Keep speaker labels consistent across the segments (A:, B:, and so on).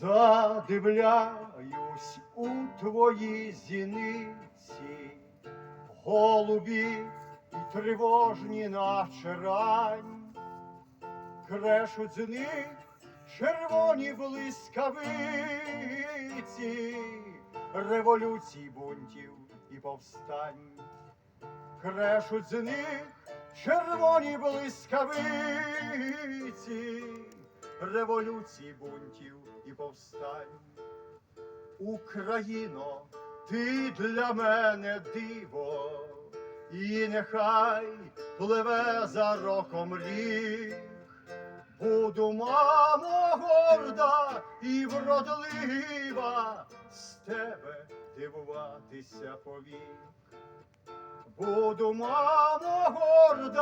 A: Задивляюсь у твої зіниці, голубі і тривожні наче рань, крешуть з них червоні блискавиці, революцій, бунтів і повстань, крешуть з них червоні блискавиці, революцій, бунтів і повстань. Україно, ти для мене диво, і нехай пливе за роком рік. Буду, мамо, горда і вродлива, з тебе дивуватися повік. Буду, мамо, горда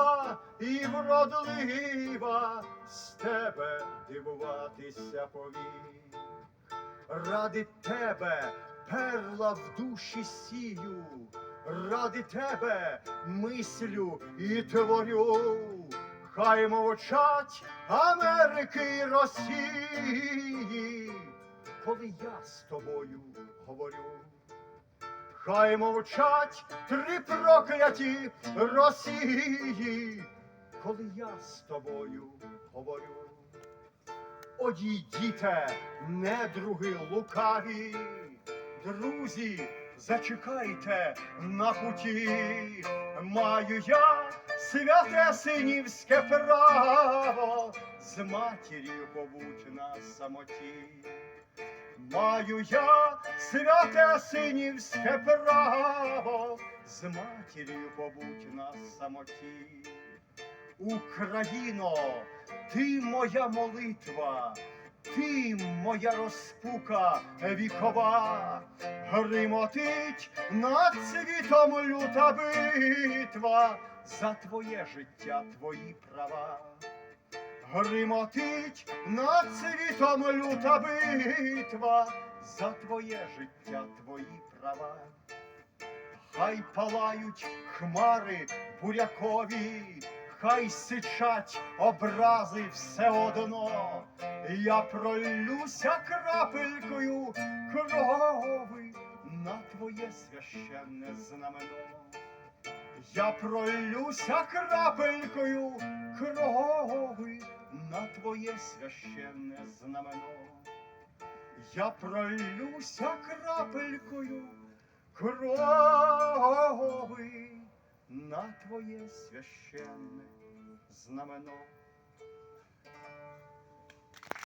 A: і вродлива, з тебе дивуватися повік. Ради тебе перла в душі сію, ради тебе мислю і творю. Хай мовчать Америки і Росії, коли я з тобою говорю. Хай мовчать три прокляті Росії, коли я з тобою говорю. Одійдіте, недруги лукаві, друзі, зачекайте на путі. Маю я святе синівське право з матір'ю побуть на самоті. Маю я святе синівське право з матір'ю побуть на самоті. Україно, ти моя молитва, ти моя розпука вікова, гримотить над світом люта битва за твоє життя, твої права. Гримотить над світом люта битва за твоє життя, твої права. Хай палають хмари бурякові, хай сичать образи все одно. Я пролюся крапелькою крови на твоє священне знамено. Я пролюся крапелькою крови на твоє священне знамено, я пролюся крапелькою крови на твоє священне знамено.